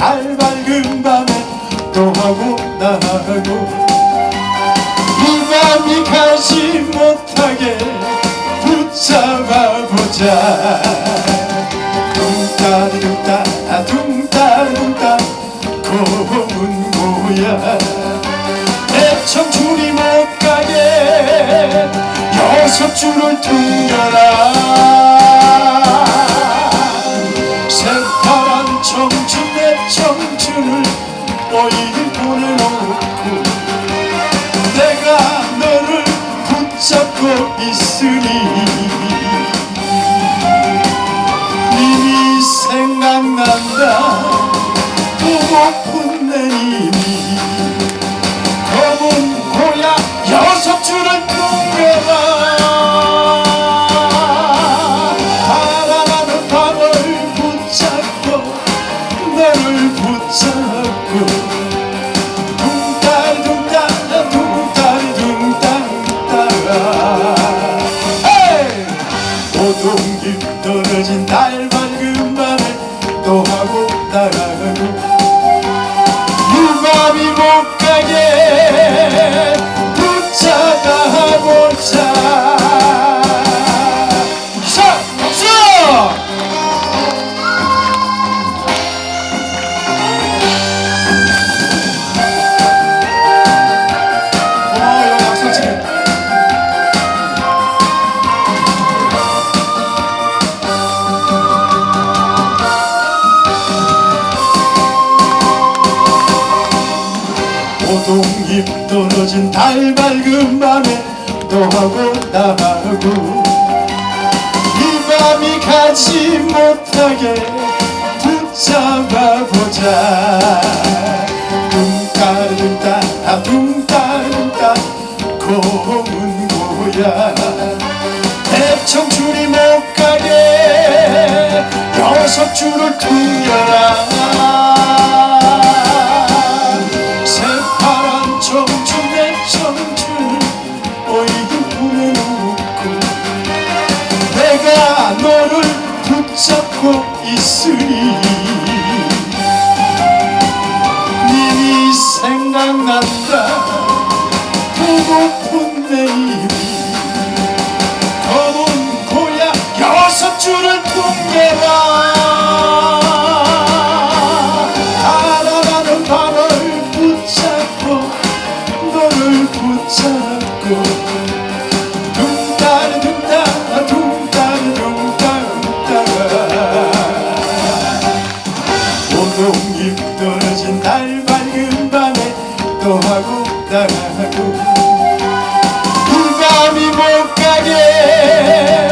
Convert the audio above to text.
달 밝은 밤에 또 하고 나하고. 이 밤이 가지 못하게 붙잡아보자. 둥따둥따 둥따둥따 고운 고야? 내 청춘이 못 가게 여섯 줄을 퉁겨라 붙 오동길 떨어진 달 밝은 밤에 또 하고 나가고. 유감이 못 가게 오동잎 떨어진 달 밝은 밤에 또 하고 나하고. 이 밤이 가지 못하게 붙잡아보자. 둥따둥따 아 둥따둥따 고운 고야? 내 청춘이 못 가게. 여섯 줄을 퉁겨라 붙잡고 있으니 님이 생각난다. 보고픈 내 입이 검은 고야 여섯 줄을 퉁겨라. 알아가는 밤을 붙잡고 너를 붙잡고 따라가고 부감이 못 가게.